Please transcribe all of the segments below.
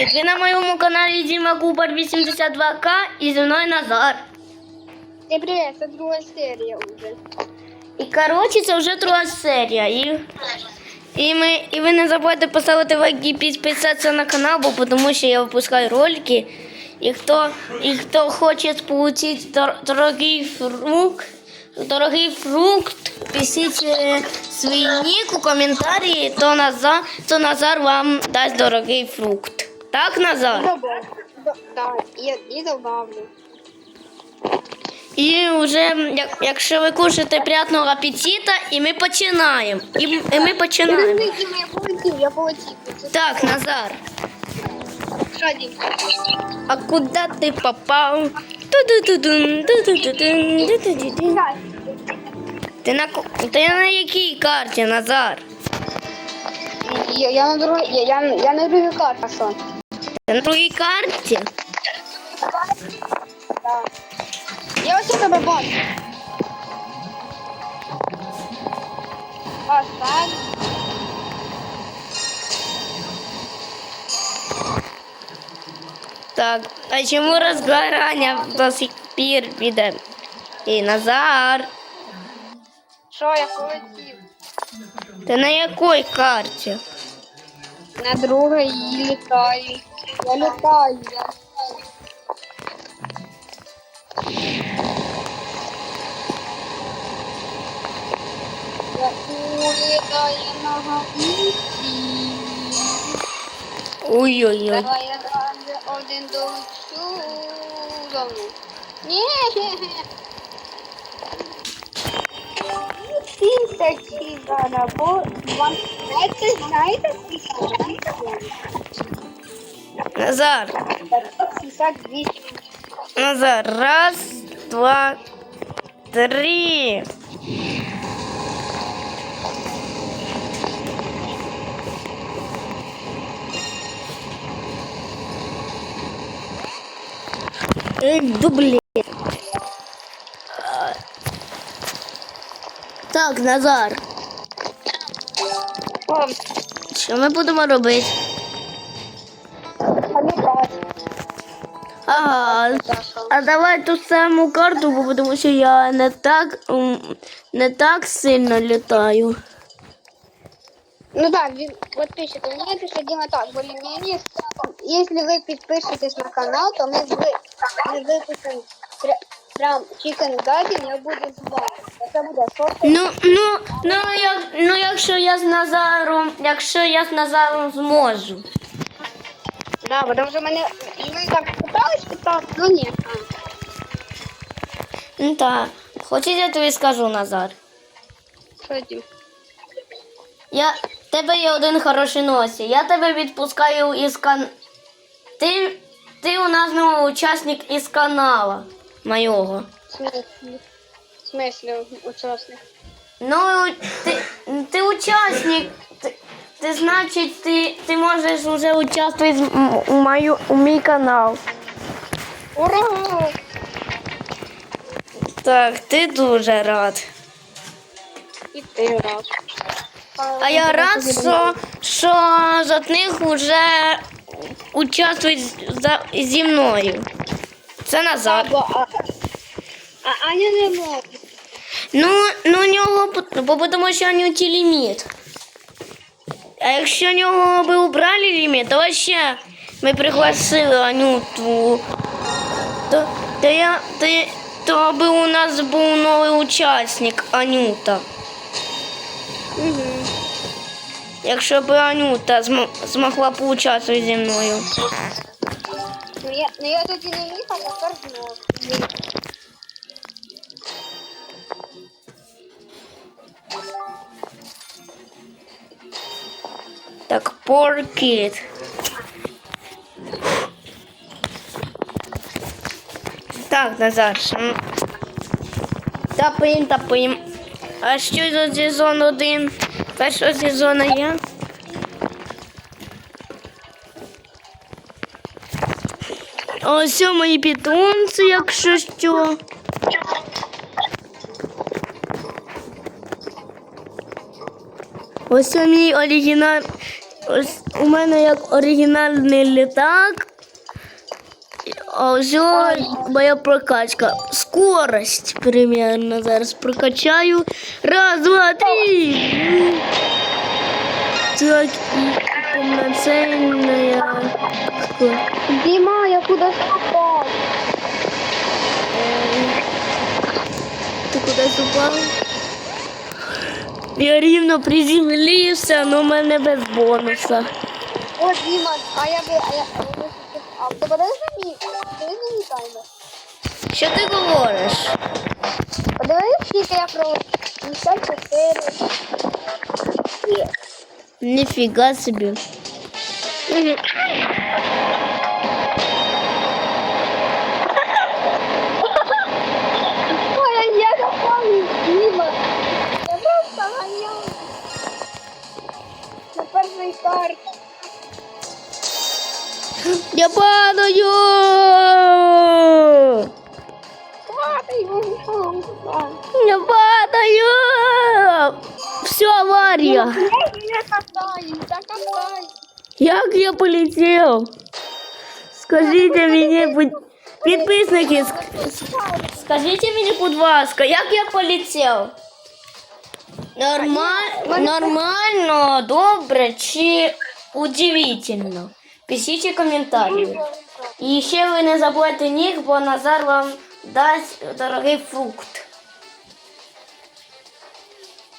привіт! Ви на моєму каналі Діма Кубар 82К і зі мною Назар. И привет, это другая серия уже. І коротше, це вже друга серія. І, і, ми, і ви не забудьте поставити лайк і підписатися на канал, бо тому що я випускаю ролики. І хто, і хто хоче отримати дор- дорогий фрукт, дорогий фрукт, пишіть е, свій нік у коментарі, то Назар, то Назар вам дасть дорогий фрукт. Так, Назар? Добавлю. Да, да, и, и добавлю. І вже, як, якщо ви кушаєте приятного апетита, і ми починаємо. І, і ми починаємо. Я я. Так, Назар, а куди ти попав? Ту-ду-ду-дун, ту-ду-ду-дун, ту-ду-ду-дун. Ти на, ти на якій карті, Назар? Я, я на другой, я, я, я на пошел. Ти на другій карті? Да. Я вообще тебя бачу. Так, а чому розгорання до сих пір піде? І Назар, Що, я полетів? ти на якій карті? На другой і літаю. Я літаю, я літаю. Я улітаю на гаїті. Ой-ой-ой. Давай я один долечу за мною. Ні. Тисячі зараз, бо вам знаєте, знаєте, скільки? Назар, 62. Назар, раз, два, три. Эй, дублі. Так, Назар, О, що ми будемо робити? пам'ятаю. Ага, а давай ту саму карту, бо тому що я не так, м, не так сильно літаю. Ну да, ви- подписчики, мне пишет Дима так, более-менее, если вы подпишетесь на канал, то мы, вы, мы выпустим пря- прям чикен гадин, я буду з вами. Це буде шока. Ну, ну, ну, як, ну, якщо я з Назаром, якщо я з Назаром зможу. Да, потому що мене, ми так питались, питали, ну ні. Ну так. Хочеш, я тобі скажу, Назар. Що Я, тебе є один хороший носі. Я тебе відпускаю із кан. Ти, ти у нас новий учасник із канала моєго. В? В смислі учасник? Ну, ти, ти учасник. Ти, ти значить, ти, ти можеш вже участвувати з- у, мою, у мій канал. Ура! Так, ти дуже рад. І ти рад. А я рад, що, що них вже участвують зі мною. Це Назар. А, а Аня не може. Ну, ну у нього, пот- бо тому що у нього ті ліміт. А якщо у нього би убрали ліміт, то вообще ми пригласили Анюту. То, то, я, то, то би у нас був новий учасник Анюта. Угу. Якщо б Анюта зм- змогла поучаствувати зі мною. Ну я, ну я тоді не міг, а тепер знову. Так, kid. Так, Назар. Тапаємо, тапаємо. А що за сезон один? Першого сезону є? Ось мої питомці, якщо що. Ось мій оригінал. Ось у мене як оригінальний літак. А ось моя прокачка. Скорость примерно зараз прокачаю. Раз, два, три. Так, і повноцінна. Дима, куда попал? Ти кудись упав? Я рівно приземлився, але в мене без бонуса. О, Дима, а я бы, а я, а я бы- а ты подивись на мій, подивись на мій таймер. Що ти говориш? Подивись, скільки я про 54. Є. Ніфіга собі. Ой, Я падаю! Я падаю! Все, авария! Как я полетел? Скажите мне, підписники, скажите мне, будь как я полетел? Нормально, нормально, добре чи удивительно? Пишіть коментарі. І ще ви не забудьте нік, бо Назар вам дасть дорогий фрукт.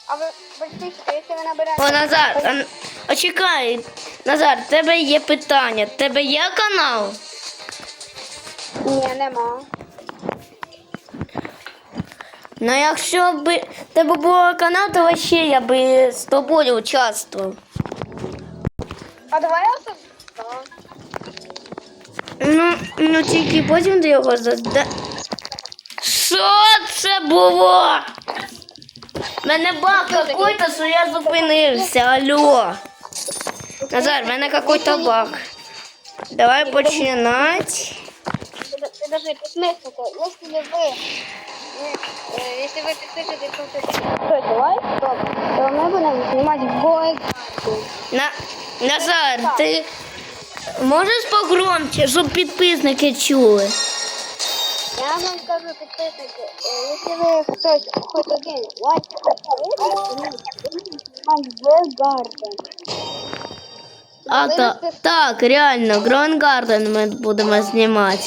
А ви подпишите, якщо ви набираєте... О, Назар, а, а чекай, Назар, в тебе є питання. В тебе є канал? Ні, нема. Ну, якщо б тебе був канал, то вообще я би з тобою участвував. А давай я. Ну, ну тільки потім ти його зада. Що це було? Мене баг какой-то, що я зупинився. Алло. Назар, в мене какой-то баг. Давай починати. Подожди, Подожди, підписники, якщо ви... ви, е, Якщо то лайк, то, то ми будемо знімати бой. На... Назар, ти можеш погромче, щоб підписники чули? Я вам скажу, підписники, е, якщо ви хтось хоч один лайк поставите, то ми будемо знімати бой Гарден. А, та, так, реально, Грон Гарден ми будемо знімати.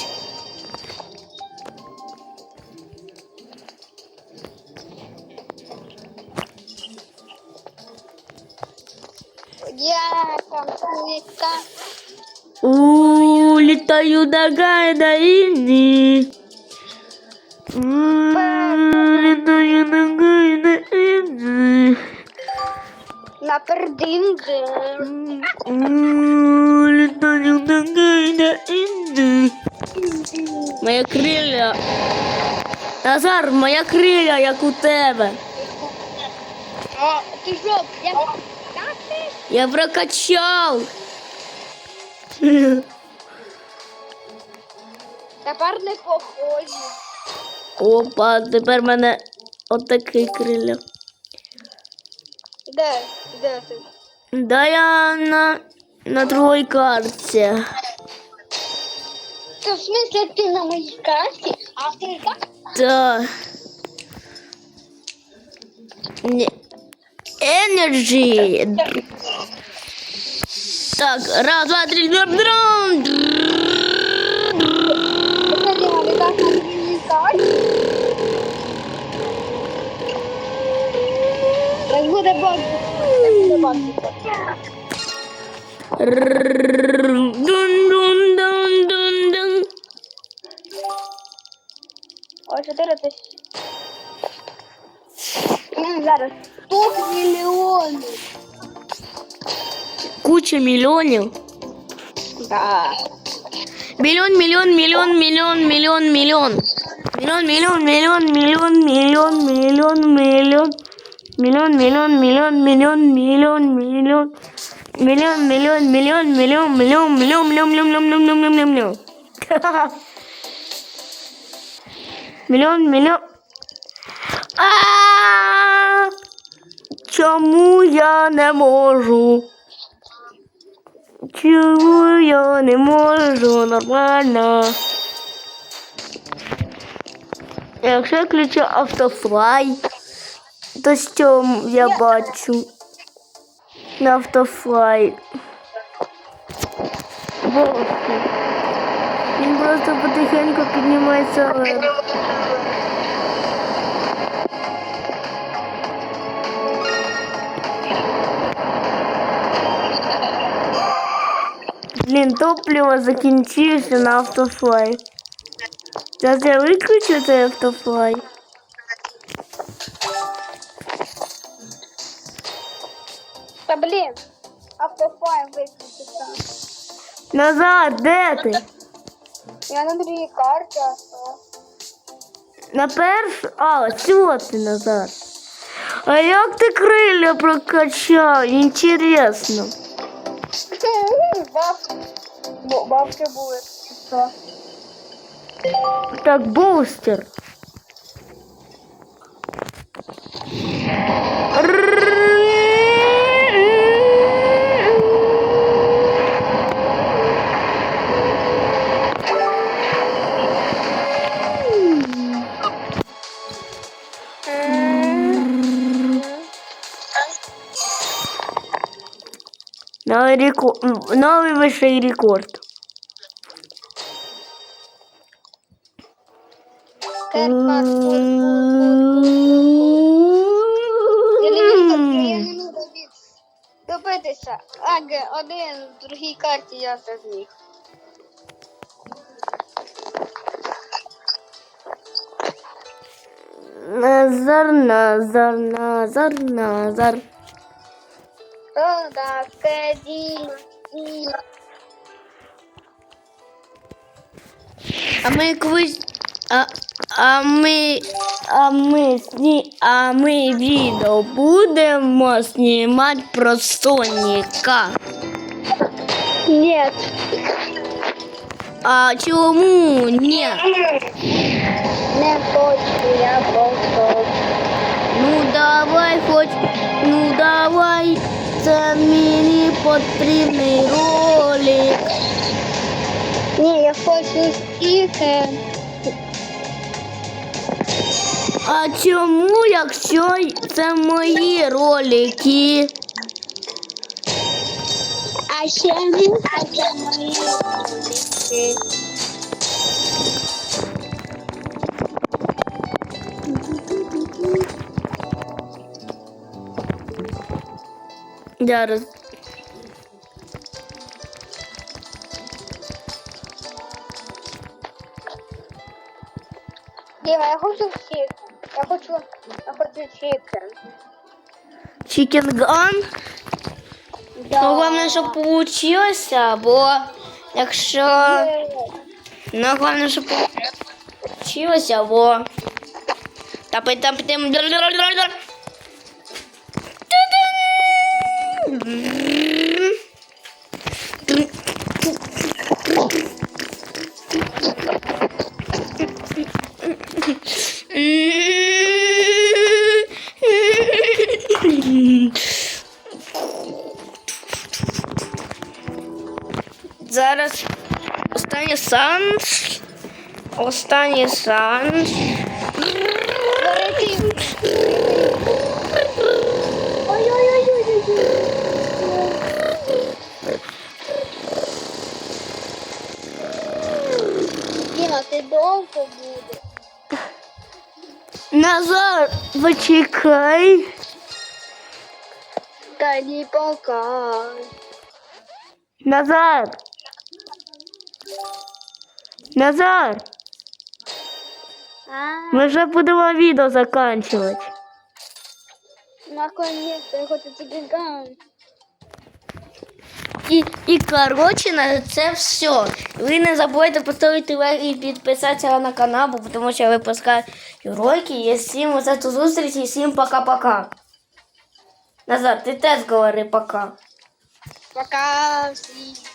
Я там суета. Улетаю летаю ногой на Индии. Летаю ногой на Индии. На пердинге. Улетаю ногой гайда Индии. Моя крылья. Назар, моя крылья, як у тебе. А, ти що, я прокачав? Я прокачал. Тепер не похожі. Опа, тепер в мене отакий крилля. Де? Де ти? Да я на, на другой карте. Та в смысле ти на моїй карті? А ти так? Да. Energy. Так, раз, два, три, драм, драм. Так буде бак. Так буде бак. Дун-дун-дун-дун-дун. О, 4 тисячі. Зараз. 100 мільйонів. Куча мільйонів. Да. Миллион, миллион, миллион, миллион, миллион, миллион. Миллион, миллион, миллион, миллион, миллион, миллион, миллион. Миллион, миллион, миллион, миллион, миллион, миллион. Миллион, миллион, миллион, миллион, миллион, миллион, миллион, миллион, миллион, миллион, миллион, миллион. Миллион, миллион. А! Чому я не можу? Чому я не можу нормально? Якщо я включу автофлай, то що я бачу на автофлай? Боже. Він просто потихеньку піднімається вверх. Блін, топливо закінчився на автофлай. Зараз я виключу цей автофлай. Та блін, автофайл виключився. Назад, де ти? Я на другій карті, а що? На першу? А, чого ти назад? А як ти крилля прокачав? Інтересно. Бабки. Були. Так, бустер. Не можу від- добитися. Аге, один, в другій карті я це зміг. Назар, Назар, Назар, Назар. О, Діма, А ми колись. А, а ми. А ми сні. А ми відео будемо знімати про Соніка. Нет. А чому ні? Не хочу, я просто. Ну давай хоч. Ну давай. Це мені потрібний ролик. Ні, я хочу стільки. А чому, якщо це мої ролики? А ще він хоче мої ролики. Зараз. Діма, я хочу чикен. Я хочу, я хочу чикен. Чікінган. Да. Ну, головне, щоб получилося, бо якщо. Ну, головне, щоб получилося, бо. Тапай, тапай, Останній. Ой-ой-ой-ой-ой. Діма, ти довго буде. Назар, почекай. Та не пока. Назар. Назар, ми вже будемо відео закінчувати. наконец-то я хочу чикен. І, і коротше, на це все. Ви не забудьте поставити лайк і підписатися на канал, бо тому що я випускаю ролики. І всім за цю зустріч і всім пока-пока. Назар, ти теж говори пока. Пока всім.